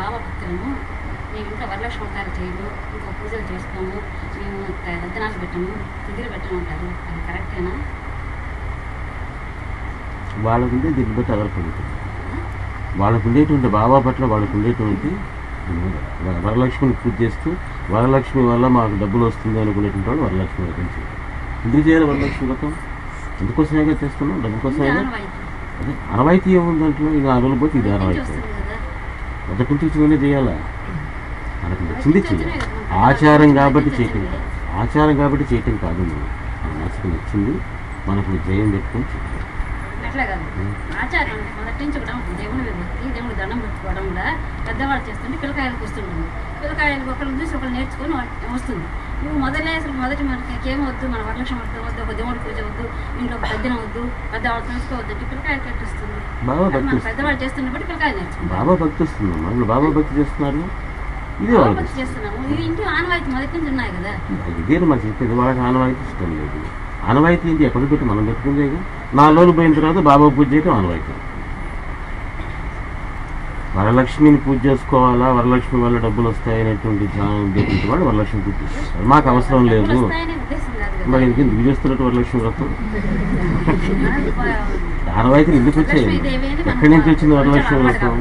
బాబా భక్తులము మేము ఇంట్లో వరలక్ష్మి అవతారం చేయము ఇంకా పూజలు చేసుకోము మేము రద్దనాలు పెట్టము. తిదిరి పెట్టము అంటారు. అది కరెక్టేనా వాళ్ళకుంటే దీన్ని బట్టి ఆధారపడుతుంది వాళ్ళకు ఉండేటువంటి బాబా పట్ల వాళ్ళకు ఉండేటువంటి వరలక్ష్మిని పూజ చేస్తూ వరలక్ష్మి వల్ల మాకు డబ్బులు వస్తుంది అనుకునేటువంటి వాళ్ళు వరలక్ష్మి వ్రతం చేయాలి. ఎందుకు చేయాలి వరలక్ష్మి వ్రతం? ఎందుకోసమేగా చేస్తున్నాం? డబ్బు కోసమేగా ఆనవాయితీ. అదే అనవాయితీ ఏముంది దాంట్లో? ఇక ఆ రోజులు పోతే ఇది మొదటి నుంచి అనవాయితీ వస్తుంది కదా మొదటి నుంచి వచ్చిందనే చేయాలా? మనకు నచ్చింది చేయాలి ఆచారం కాబట్టి చేయటం కాదు. ఆచారం కాబట్టి చేయటం కాదు మనం మన మనసుకు నచ్చింది మనకు జయం పెట్టుకొని చేయాలి. అట్లా కాదు. ఆచారం అంటే మొదటి నుంచి కూడా దేవుని దండం పెట్టుకోవడం కూడా పెద్దవాళ్ళు చేస్తుంటే పిల్లకాయలు వస్తుంటుంది. పిల్లకాయలు ఒకళ్ళు చూసి ఒకరు నేర్చుకొని వస్తుంది. నువ్వు మొదలే అసలు మొదటి మనకి ఏం వద్దు మన వరలక్ష్మి వద్దు వద్దు ఒక దేవుడి పూజ వద్దు ఇంట్లో ఒక పెద్దన వద్దు తెలుసుకోవద్దు వస్తుంది బాబా అది భక్తి మన పెద్దవాళ్ళు చేస్తున్న బట్టి పిల్లకాయలు నేర్చుకుంటారు బాబా భక్తి ఇప్పుడు బాబా భక్తి చేస్తున్నారు? ఇదే వాళ్ళకి భక్తి చేస్తున్నాము. ఇది ఇంట్లో ఆనవాయితీ మొదటి నుంచి ఉన్నాయి కదా. ఇదే మాకు చెప్పేది? వాళ్ళకి ఆనవాయితీ ఇష్టం లేదు. ఆనవాయితీ ఏంటి? ఎక్కడ పెట్టి మనం పెట్టుకుందేగా నాలుగు రోజులు పోయిన తర్వాత బాబా పూజ చేయటం ఆనవాయితీ. వరలక్ష్మిని పూజ చేసుకోవాలా? వరలక్ష్మి వల్ల డబ్బులు వస్తాయి అనేటువంటి ఉద్దేశించి వాళ్ళు వరలక్ష్మి పూజ చేస్తారు. మాకు అవసరం లేదు. మరి ఎందుకు ఎందుకు చేస్తున్నట్టు వరలక్ష్మి వ్రతం? ఆనవాయితీలు ఎందుకు వచ్చాయి? ఎక్కడి నుంచి వచ్చింది వరలక్ష్మి వ్రతం?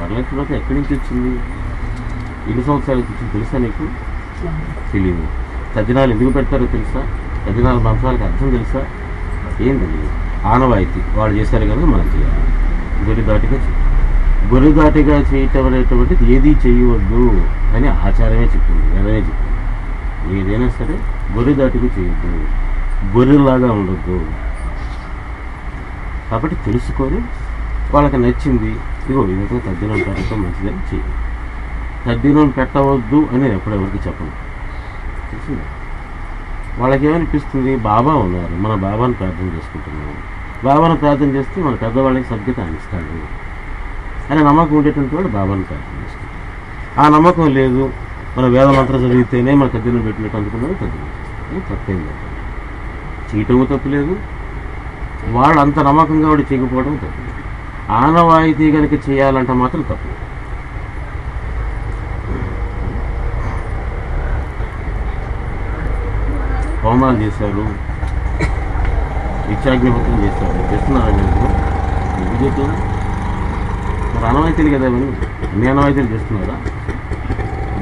వరలక్ష్మి వ్రతం ఎక్కడి నుంచి వచ్చింది? ఎన్ని సంవత్సరాలకు వచ్చింది తెలుసా నీకు? తెలియదు తద్దినాలు ఎందుకు పెడతారో తెలుసా? తద్దినాలు మంత్రాలకు అర్థం తెలుసా? ఏం తెలియదు ఆనవాయితీ. వాళ్ళు చేశారు కనుక మనం చేయాలి. గొరిదాటిగా చేయాలి చేయటం అనేటువంటిది ఏది చేయవద్దు అని ఆచారమే చెప్పింది వేదమే చెప్పింది? ఏదైనా సరే గొరిదాటిగా చేయొద్దు గొర్రెలాగా ఉండొద్దు. కాబట్టి తెలుసుకొని వాళ్ళకి నచ్చింది ఇదిగో ఈ విధంగా తద్దినం పెట్టడం మంచిదని చేయాలి తద్దినం పెట్టవద్దు అని నేను ఎప్పుడు ఎవరికి చెప్పను. తెలిసిందా వాళ్ళకి ఏమనిపిస్తుంది బాబా ఉన్నారు మన బాబాను ప్రార్థన చేసుకుంటున్నాము బాబాను ప్రార్థన చేస్తే మన పెద్దవాళ్ళకి సభ్యత అందిస్తాడు అనే నమ్మకం ఉండేటువంటి వాడు బాబాను ప్రార్థన చేస్తాడు ఆ నమ్మకం లేదు. మన వేద మంత్రం చదివితేనే మన తద్దినం పెట్టినట్టు అనుకున్నాడు తద్దినం తప్పేం లేదు. చేయటము తప్పులేదు వాళ్ళు అంత నమ్మకంగా వాడు చేయకపోవడం తప్పు ఆనవాయితీ కనుక చేయాలంటే మాత్రం తప్పు హోమాలు చేశారు నిత్యాగ్నిహోత్రం చేశారు చేస్తున్నారా మీరు? ఎందుకు మరి అనవాయితీలు కదా అవన్నీ అన్ని అనవాయితీలు చేస్తున్నారా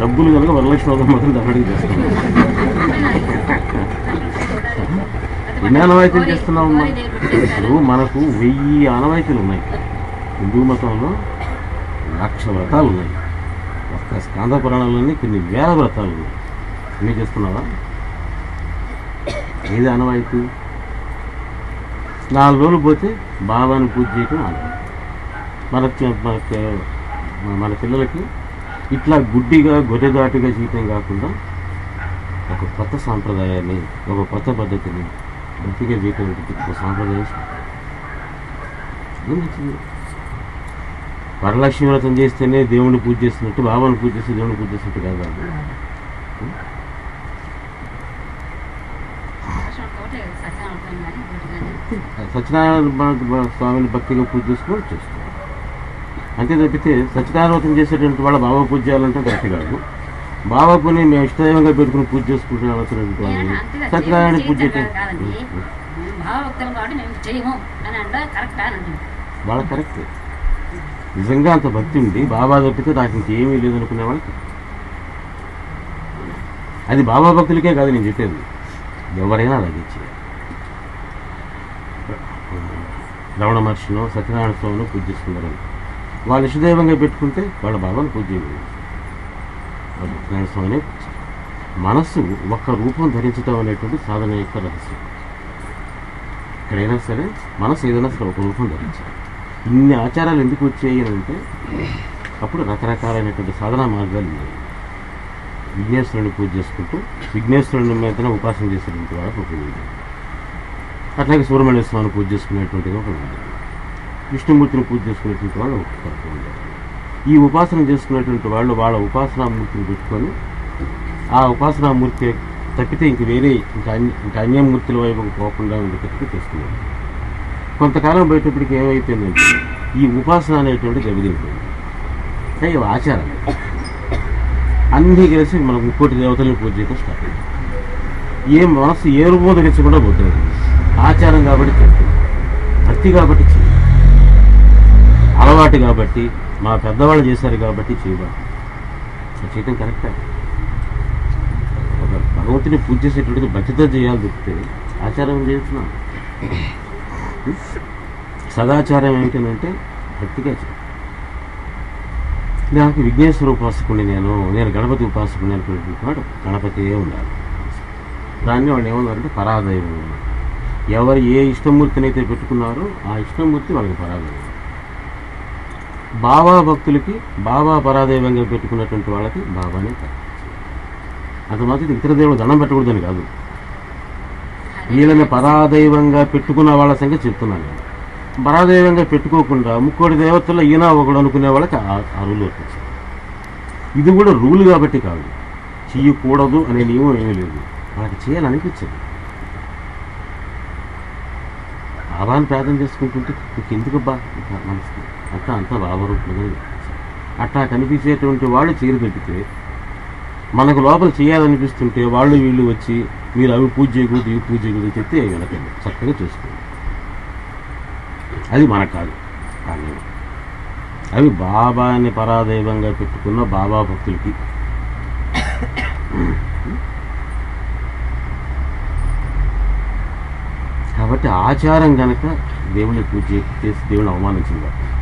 డబ్బులు కనుక వరలక్ష్మి మాత్రం దక్కడికి చేస్తున్నారు ఎన్ని అనవాయితీలు ఇప్పుడు మనకు వెయ్యి ఆనవాయితీలు ఉన్నాయి. హిందూ మతంలో లక్ష వ్రతాలు ఉన్నాయి. ఒక్క స్కాంద పురాణాలన్నీ కొన్ని వేల వ్రతాలు ఉన్నాయి. అన్నీ చేస్తున్నావా? ఏది అనవాయితీ? నాలుగు రోజులు పోతే బాబాను పూజ చేయటం ఆనవాయితీ మనకి మన పిల్లలకి ఇట్లా గుడ్డిగా గొర్రెదాటుగా చేయటం కాకుండా ఒక కొత్త సాంప్రదాయాన్ని ఒక కొత్త పద్ధతిని చేయటం అనేది ఒక సాంప్రదాయం? వరలక్ష్మి వ్రతం చేస్తేనే దేవుణ్ణి పూజ చేస్తున్నట్టు బాబాను పూజ చేస్తే దేవుని పూజ చేసినట్టు కాదు సత్యనారాయణ స్వామిని భక్తిగా పూజ చేసుకుని చేస్తారు అంతే తప్పితే సత్యనారాయణ చేసేటువంటి వాళ్ళ బాబా పూజ చేయాలంటే కరెక్ట్ కాదు. బాబాకుని మేము ఇష్టదైవంగా పెట్టుకుని పూజ చేసుకుంటున్న అవసరం సత్యనారాయణ పూజ వాళ్ళ కరెక్ట్. నిజంగా అంత భక్తి ఉంది. బాబా తప్పితే నాకు ఇంకేమీ లేదు అనుకునే వాళ్ళకి. అది బాబా భక్తులకే కాదు నేను చెప్పేది. ఎవరైనా అలాగే చేయాలి. రమణ మహర్షినో సత్యనారాయణ స్వామినో పూజ చేసుకున్నారు వాళ్ళు ఇష్టదైవంగా పెట్టుకుంటే వాళ్ళ బాబాను పూజ చేయలేదు స్వామిని మనస్సు ఒక్క రూపం ధరించడం అనేటువంటి సాధన యొక్క రహస్యం. ఎక్కడైనా సరే మనసు ఏదైనా సరే ఒక రూపం ధరించాలి. ఇన్ని ఆచారాలు ఎందుకు వచ్చాయి అని అంటే అప్పుడు రకరకాలైనటువంటి సాధనా మార్గాలు ఉన్నాయి. విఘ్నేశ్వరుని పూజ చేసుకుంటూ విఘ్నేశ్వరుని మీదనే ఉపాసన చేసేటువంటి వాళ్ళకి ఒక అట్లాగే సూర్యమణ్య స్వామిని పూజ చేసుకునేటువంటిది ఒక ఉంది కృష్ణమూర్తిని పూజ చేసుకునేటువంటి వాళ్ళు ఒక ఈ ఉపాసన చేసుకునేటువంటి వాళ్ళు వాళ్ళ ఉపాసనామూర్తిని పెట్టుకొని ఆ ఉపాసనామూర్తి తప్పితే ఇంక వేరే ఇంకా అన్య ఇంకా అన్యమూర్తుల వైపు పోకుండా ఉండేటట్టు చేసుకున్నారు కొంతకాలం బయటప్పటికి ఏమైపోయిందంటే ఈ ఉపాసన అనేటువంటి దెబ్బతింటుంది కానీ ఆచారం అన్నీ కలిసి మనం ఇంకోటి దేవతల్ని పూజ చేయడం స్టార్ట్ అయింది. ఏ మనసు ఏ రూపం తెచ్చకుండా పోతుంది. ఆచారం కాబట్టి చేస్తుంది భక్తి కాబట్టి అలవాటు కాబట్టి మా పెద్దవాళ్ళు చేశారు కాబట్టి చేయబడి చేయటం కరెక్టే. ఒక భగవంతుని పూజ చేసేటువంటిది భక్తితో చేయాలి చెప్తే ఆచారం చేస్తున్నాం సదాచారం ఏంటంటే భక్తిగా నాకు విఘ్నేశ్వర ఉపాసకుని నేను నేను గణపతి ఉపాసకుని అనుకునేటువంటి వాడు గణపతియే ఉండాలి. దాన్ని వాళ్ళు ఏమన్నారంటే పరాదయం ఎవరు ఏ ఇష్టమూర్తిని అయితే పెట్టుకున్నారో ఆ ఇష్టమూర్తి వాళ్ళకి పరాదయం. బాబా భక్తులకి బాబా పరాదైవంగా పెట్టుకున్నటువంటి వాళ్ళకి బాబానే అంత మాత్రం ఇతర దేవుడు దండం పెట్టకూడదని కాదు. వీళ్ళని పరాదైవంగా పెట్టుకున్న వాళ్ళ సంఖ్య చెప్తున్నాను నేను. పరాదైవంగా పెట్టుకోకుండా ముక్కోటి దేవతల్లో ఈయన ఒకడు అనుకునే వాళ్ళకి ఆ- రూల్ వచ్చేసింది ఇది కూడా రూల్ కాబట్టి కాదు. చేయకూడదు అనే నియమం ఏమీ లేదు. వాళ్ళకి చేయాలనిపించదు. బాబాని ప్రార్థన చేసుకుంటుంటే నీకెందుకు బా ఇంకా మనసు. అట్లా అంతా బాబా అట్లా కనిపించేటువంటి వాళ్ళు చీర తప్పితే మనకు లోపల చేయాలనిపిస్తుంటే వాళ్ళు వీళ్ళు వచ్చి మీరు అవి పూజ చేయకూడదు ఇవి పూజ చేయకూడదు చెప్తే వెనకండి. చక్కగా చూసుకోండి. అది మనకు కాదు. కానీ అవి బాబాని పరాదైవంగా పెట్టుకున్న బాబా భక్తులకి కాబట్టి ఆచారం కనుక దేవుని పూజ చేసి దేవుని అవమానించింది కాబట్టి.